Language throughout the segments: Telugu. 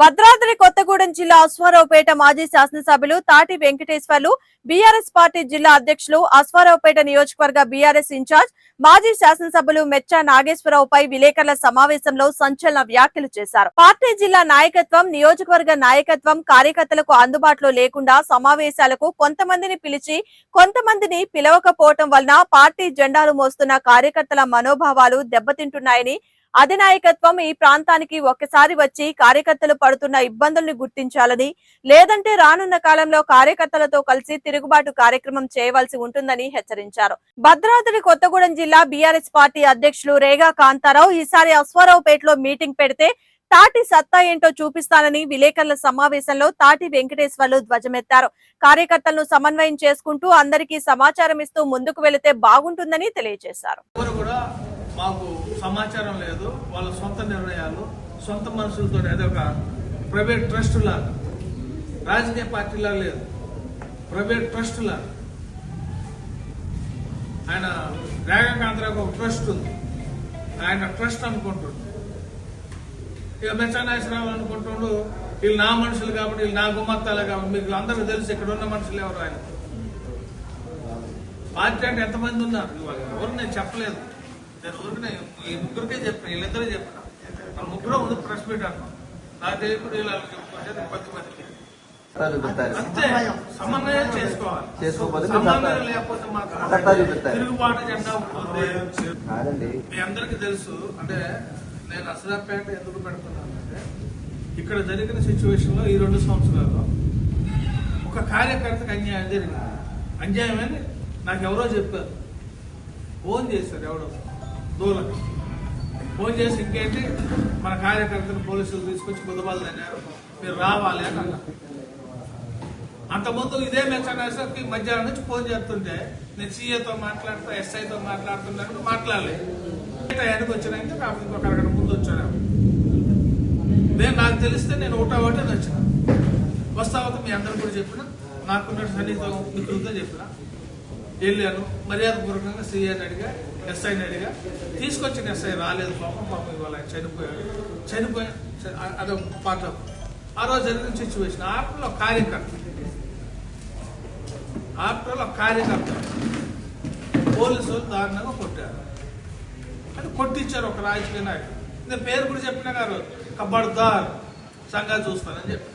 భద్రాద్రి కొత్తగూడెం జిల్లా అశ్వారావుపేట మాజీ శాసనసభ్యులు తాటి వెంకటేశ్వర్లు బీఆర్ఎస్ పార్టీ జిల్లా అధ్యక్షులు అశ్వారావుపేట నియోజకవర్గ బీఆర్ఎస్ ఇన్ఛార్జ్ మాజీ శాసనసభ్యులు మెచ్చా నాగేశ్వరరావుపై విలేకరుల సమావేశంలో సంచలన వ్యాఖ్యలు చేశారు. పార్టీ జిల్లా నాయకత్వం నియోజకవర్గ నాయకత్వం కార్యకర్తలకు అందుబాటులో లేకుండా సమావేశాలకు కొంతమందిని పిలిచి కొంతమందిని పిలవకపోవటం వలన పార్టీ జెండాలు మోస్తున్న కార్యకర్తల మనోభావాలు దెబ్బతింటున్నాయని అధినాయకత్వం ఈ ప్రాంతానికి ఒక్కసారి వచ్చి కార్యకర్తలు పడుతున్న ఇబ్బందుల్ని గుర్తించాలని లేదంటే రానున్న కాలంలో కార్యకర్తలతో కలిసి తిరుగుబాటు కార్యక్రమం చేయవలసి ఉంటుందని హెచ్చరించారు. భద్రాద్రి కొత్తగూడెం జిల్లా బీఆర్ఎస్ పార్టీ అధ్యక్షులు రేగా కాంతారావు ఈసారి అశ్వారావుపేటలో మీటింగ్ పెడితే తాటి సత్తా ఏంటో చూపిస్తానని విలేకరుల సమావేశంలో తాటి వెంకటేశ్వర్లు ధ్వజమెత్తారు. కార్యకర్తలను సమన్వయం చేసుకుంటూ అందరికీ సమాచారం ఇస్తూ ముందుకు వెళితే బాగుంటుందని తెలియజేశారు. మాకు సమాచారం లేదు వాళ్ళ సొంత నిర్ణయాలు సొంత మనుషులతో అదొక ప్రైవేట్ ట్రస్ట్ లాగా. రాజకీయ పార్టీలా లేదు ప్రైవేట్ ట్రస్ట్ లాగా. ఆయన రేఖాకాంతరావు ఒక ట్రస్ట్ ఉంది. ఆయన ట్రస్ట్ అనుకుంటుండు. ఇక మెచ్చనాశ్వరరావు అనుకుంటుండు వీళ్ళు నా మనుషులు కాబట్టి వీళ్ళు నా గుమ్మత్తాలు కాబట్టి మీకు అందరూ తెలుసు ఇక్కడ ఉన్న మనుషులు ఎవరు ఆయన? పార్టీ అంటే ఎంతమంది ఉన్నారు? ఎవరు నేను చెప్పలేదు. నేను ఊరికనే ఈ ముగ్గురికే చెప్పిన వీళ్ళిద్దరే చెప్పిన. మన ముగ్గురు ముందు ప్రెస్ మీట్ అన్నాం నాకు తెలియకుండా వీళ్ళు చెప్పుకుంటే పది మందికి అంతే సమన్వయం చేసుకోవాలి. సమన్వయం లేకపోతే చూపిస్తారు. తిరుగుబాటు జెండా ఉంటుంది. మీ అందరికీ తెలుసు అంటే నేను అసలాపేట ఎందుకు పెడుతున్నానంటే ఇక్కడ జరిగిన సిచ్యువేషన్లో ఈ రెండు సంవత్సరాల్లో ఒక కార్యకర్తకు అన్యాయం జరిగింది. అన్యాయం అని నాకు ఎవరో చెప్పారు. ఫోన్ చేశారు ఎవడో దూరం. ఫోన్ చేసి ఇంకేంటి? మన కార్యకర్తలు పోలీసులు తీసుకొచ్చి బుధబాలు అన్నారు మీరు రావాలి అని అన్నారు అంతకుముందు ఇదే మెచ్చనాసరికి మధ్యాహ్నం నుంచి ఫోన్ చేస్తుంటే నేను సీఏతో మాట్లాడుతూ ఎస్ఐతో మాట్లాడుతున్నాను మాట్లాడలేదు టయానికి వచ్చినాక నాకు ఇంకొక అరగంట ముందు వచ్చాను. నేను నాకు తెలిస్తే నేను ఒకటో ఒకటే వచ్చిన. వస్తావత మీ అందరు కూడా చెప్పిన నాకున్న సన్నిహిత మిత్రులతో చెప్పిన. వెళ్ళాను. మర్యాదపూర్వకంగా సీఏని అడిగా. ఎస్ఐ అడిగా తీసుకొచ్చిన ఎస్ఐ రాలేదు పాపం పాపం ఇవాళ ఆయన చనిపోయాడు. చనిపోయా అదొక పార్ట్ ఆఫ్ ఆ రోజు జరిగిన సిచ్యువేషన్ ఆఫ్టర్లో కార్యకర్త. ఆఫ్టర్లో కార్యకర్త. పోలీసులు దారుణంగా కొట్టారు. అని కొట్టించారు ఒక రాజకీయ నాయకుడు. నేను పేరు కూడా చెప్పిన గారు కబడ్దార్ సంఘాలు చూస్తానని చెప్పి.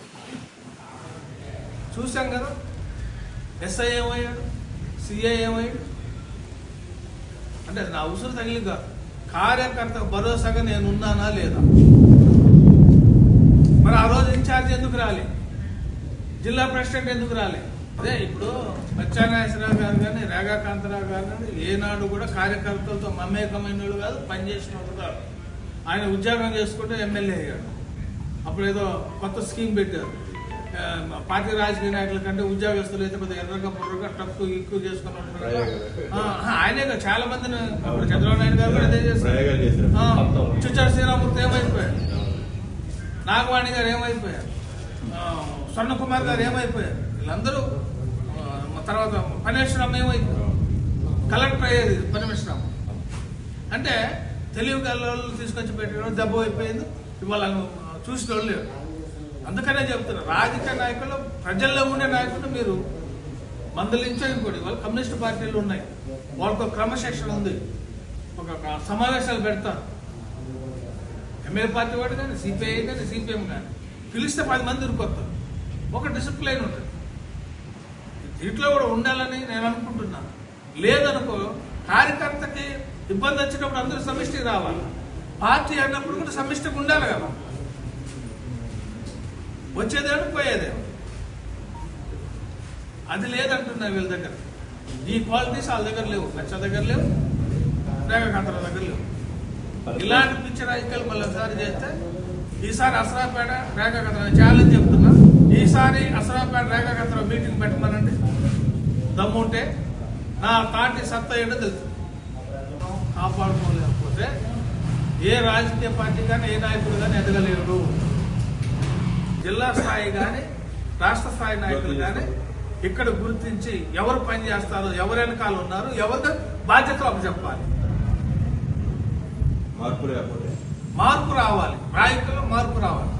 చూశాం కదా. ఎస్ఐ ఏమయ్యాడు? సిఐ ఏమయ్యాడు? అంటే నా అవసరం తగిలి కార్యకర్త భరోసాగా నేను ఉన్నానా లేదా? మరి ఆ రోజు ఇన్ఛార్జ్ ఎందుకు రాలే? జిల్లా ప్రెసిడెంట్ ఎందుకు రాలే? అదే ఇప్పుడు మచ్చానాగేశ్వరరావు గారు కానీ రేగాకాంతరావు గారు కానీ ఏనాడు కూడా కార్యకర్తలతో మమేకమైన వాడు కాదు పనిచేసిన కాదు. ఆయన ఉద్యోగం చేసుకుంటే ఎమ్మెల్యే అయ్యాడు. అప్పుడు ఏదో కొత్త స్కీమ్ పెట్టారు. పార్టీ రాజకీయ నాయకుల కంటే ఉద్యోగస్తులు అయితే కొద్దిగా ఎర్రగా బుర్రగా టక్కు ఎక్కువ చేసుకుని. ఆ, ఆయనే కాదు, చాలా మందిని అప్పుడు చంద్రబాబు నాయుడు గారు కూడా అదే చేశారు. మొత్తం. చుచ్చారు శ్రీరామూర్తి ఏమైపోయారు? నాగవాణి గారు ఏమైపోయారు? స్వర్ణ కుమార్ గారు ఏమైపోయారు? వీళ్ళందరూ తర్వాత పరమేశ్వరం ఏమైపోయారు? కలెక్టర్ అయ్యేది పరమేశ్వరం అంటే తెలివి గల్లోళ్ళు తీసుకొచ్చి పెట్టడం దెబ్బ అయిపోయింది. ఇవాళ చూసిన వాళ్ళు లేరు. అందుకనే చెప్తున్నా రాజకీయ నాయకులు ప్రజల్లో ఉండే నాయకులు మీరు మందలించకూడదు వాళ్ళు కమ్యూనిస్ట్ పార్టీలు ఉన్నాయి. వాళ్ళకు క్రమశిక్షణ ఉంది. ఒక ఒక సమావేశాలు పెడతారు. ఎమ్మెల్యే పార్టీ వాడు కానీ సిపిఐ కానీ సిపిఎం కానీ పిలిస్తే పది మంది ఉరికొస్తారు ఒక డిసిప్లైన్ ఉంటుంది. దీంట్లో కూడా ఉండాలని నేను అనుకుంటున్నాను లేదనుకో కార్యకర్తకి ఇబ్బంది వచ్చినప్పుడు అందరూ సమిష్టికి రావాలి. పార్టీ అన్నప్పుడు కూడా సమిష్టికి ఉండాలి కదా. వచ్చేదేమో పోయేదేమో. అది లేదంటున్నా వీళ్ళ దగ్గర. ఈ క్వాలిటీస్ వాళ్ళ దగ్గర లేవు లక్ష దగ్గర లేవు రేఖాకాంతల దగ్గర లేవు. ఇలాంటి పిచ్చి రాజకీయాలు మళ్ళీ ఒకసారి చేస్తే ఈసారి అసరాపేట రేఖాకంతర ఛాలెంజ్ చెప్తున్నా. ఈసారి అసరాపేట రేఖాకంతర మీటింగ్ పెట్టమనండి. దమ్ముంటే నా పార్టీ సత్తా ఏంటో తెలుసు. కాపాడుకోలేకపోతే ఏ రాజకీయ పార్టీ కానీ ఏ నాయకుడు కానీ ఎదగలేరు. జిల్లా స్థాయి కానీ రాష్ట్ర స్థాయి నాయకులు కానీ ఇక్కడ గుర్తించి ఎవరు పని చేస్తారో ఎవరు వెనకాల ఉన్నారు ఎవరికి బాధ్యత చెప్పాలి. మార్పు లేకపోతే మార్పు రావాలి. నాయకుల్లో మార్పు రావాలి.